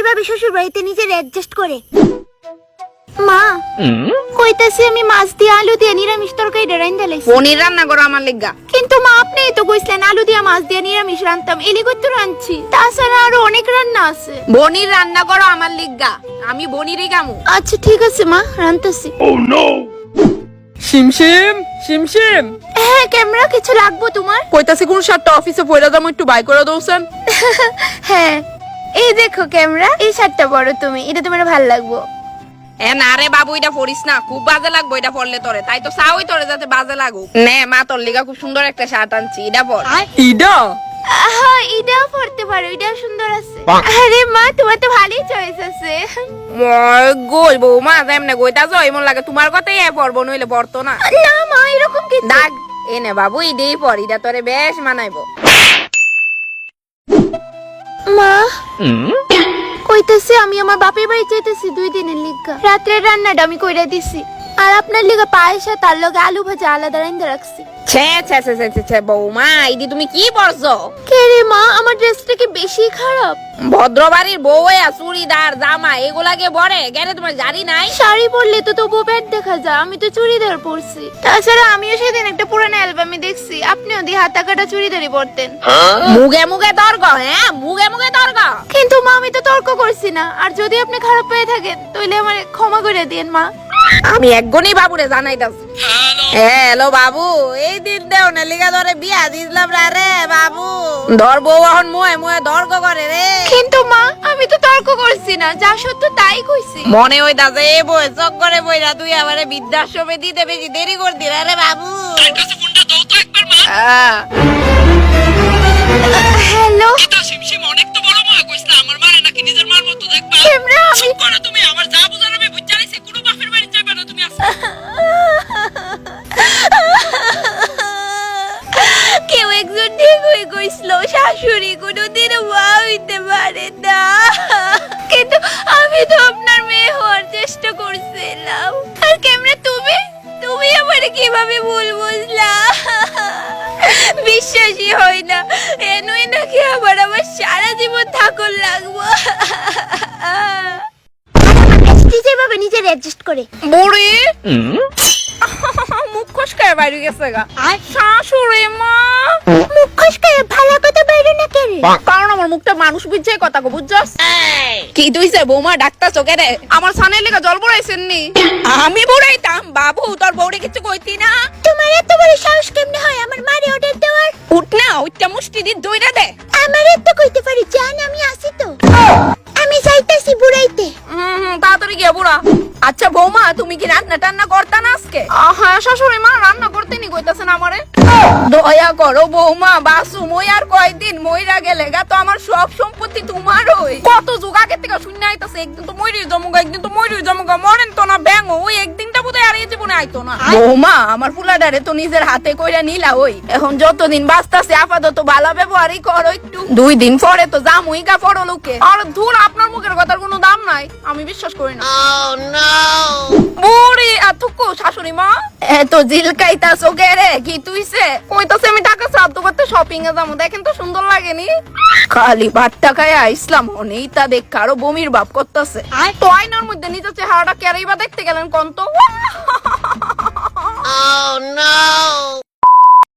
কীভাবে শ্বশুর বাড়িতে নিজের অ্যাডজাস্ট করে? মা কইতাছি আমি মাছ দিয়ে আলু দিয়ে নিরামিষ তরকারি রাইন ডালাইছি পনির রান্না করো আমার লেগা। কিন্তু মা আপনি তো কইছিলেন আলু দিয়ে মাছ দিয়ে নিরামিষ রান্তাম এলি করতে রাঁধছি? তাছাড়া আরও অনেক রান্না আছে। বনির রান্না করো আমার লিগা আমি বনিরই গামু আচ্ছা ঠিক আছে মা রান্তাছি শিমশিম শিমশিম হ্যাঁ ক্যামেরা কিছু লাগবো তোমার? কইতাছি কোন শার্টটা অফিসে পয়রা যাব একটু বাই করে দৌছেন। হ্যাঁ এই দেখো ক্যামেরা এই শার্টটা বড় তুমি এটা তোমার ভালো লাগবো। এ না রে বাবু এটা পড়িস না খুব বাজে লাগবো এটা পড়লে তোরে তাই তো চাওই তোরে যাতে বাজে লাগুক। নে মা তোর লিগা খুব সুন্দর একটা শার্ট আনছি এটা পর। ইডা? এটাও পড়তে পারো এটাও সুন্দর আছে। আরে মা তোমার তো ভালোই চয়েস আছে। বৌমা যাও এমন লাগে তোমার কথাই এ পড়ব নইলে পড়তো না। না মা এরকম কি দাগ। এনে বাবু ইডেই পর এটা তোরে বেশ মানাইবো। কইতেছি আমি আমার বাপের বাড়ি চাইতেছি দুই দিনের লিগা। রাত্রে রান্নাটা আমি কইরা দিছি। আর আপনার লিগা পায়েস তার লগে আলু ভাজা আলাদা রাইন্দা রাখছি। ছে ছে ছে ছে ছে, ছে বৌমা ইদি তুমি কি পড়ছো? কে রে মা আমার ড্রেসটা কি বেশি খারাপ? ভদ্রবাড়ির বউ চুড়িদার জামা এগুলাকে বরে গেলে তোমার জারি নাই? শাড়ি পরলে তো তবু পেট দেখা যায় আমি তো চুড়িদার পরছি। তাছাড়া আমিও সেদিন একটা পুরানো অ্যালবামে দেখছি আপনিও দিয়ে হাতা কাটা চুড়িদারই পরতেন। মুগে মুগে তর্ক হ্যাঁ? মুগে মুগে তর্ক কিন্তু মা আমি তো তর্ক করছি না। আর যদি আপনি খারাপ পেয়ে থাকেন তাহলে আমার ক্ষমা করে দিন মা। আমি একগনি বাবুরে জানাইতাছি। হ্যালো বাবু এই দিন দেও না লিগা ধরে বিয়া দিছিলাম রে রে বাবু। ধর বউ এখন মুয়ে মুয়ে তর্ক করে রে। কিন্তু মা আমি তো তর্ক করছি না যা সত্য তাই কইছি। মনে হইতাছে এ বই চক করে বইরা তুই আমারে বৃদ্ধাশ্রমে দিতে বেশি দেরি করে দিলা রে বাবু। ফোনটা দাও তো আহ, হ্যালো চুপ করো তুমি, আমার যা বুঝার আমি বুঝা নিছি কোনো বাপের বাড়ি যাবে না তুমি আজকে। কেউ একজন ঠিকই কইছিল শাশুড়ি কোনোদিন মা হইতে পারে না। কিন্তু আমি তো আপনার মেয়ে হওয়ার চেষ্টা করছিলাম। আর ক্যামেরা তুমি? তুমি আমারে কীভাবে ভুল বুঝলা? বিশ্বাসই হয় না, এনুই নাকি আবার আমার সারা জীবন থাকুন লাগবো। যেভাবে নিজের অ্যাডজাস্ট করে। বুড়ি? মুখ খসকায় বাইরে গেছে গা। শাশুড়ি মা। মুখ খসকায় ভালো কথা বাইরে না কেন? কারণ আমার মুখটা মানুষ বুঝছে কথা কো বুঝছস? কি তুইছে বৌমা ডাক্তার চোখে রে আমার সানের লেগে জল পড়াইছেন নি? আমি বড়াইতাম বাবু তোর বউরে কিছু কইতি না। তোমার এত বড় সাহস কেমনে হয়? আমার মারে অর্ডার দেওয়ার? উঠ না ওইটা মুষ্টি দি দইরা দে। আমার এত কইতে পারি জান আমি আসি আচ্ছা বৌমা তুমি কি রান্না টান্না করতা না আজকে? হ্যাঁ শাশুড়ি মা রান্না করতে নি কইতাছেন আমারে। দয়া করো বৌমা বাসু মই আর কয়দিন মইরা গেলে গা তো আমার সব সম্পত্তি তোমারই। কত যুগ আগে থেকে শুনে আইতাছে একদিন তো মইরি জমুগা একদিন তো মইরি জমুগা মরেন তো না ব্যাঙ ওই একদিনটা বোধহয় আর এই জীবনে আইতো না। বৌমা আমার ফুলাডারে তো নিজের হাতে কইরা নিলা ওই। এখন যতদিন বাঁচতাছে আপাতত ভালো ব্যবহারই করো একটু। দুই দিন পরে তো জামুই গা পড়ো লোকে। আর ধুর আপনার মুখের কথার কোনো দাম নাই। আমি বিশ্বাস করি না। বুড়ি আতুকু শাশুড়ি মা। এত জিলকাইতা চোখে রে? কি তুইছে? কইতাছে আমি টাকা সাধ্য করতে শপিং এ যাব। দেখেন তো সুন্দর লাগেনি। খালি ভাতটা খায় ইসলাম অনেই তা দেখ কারও বমির ভাব করতেছে। তো আয়নার মধ্যে নিজের চেহারাটা কেরাই বা দেখতে গেলেন কোন তো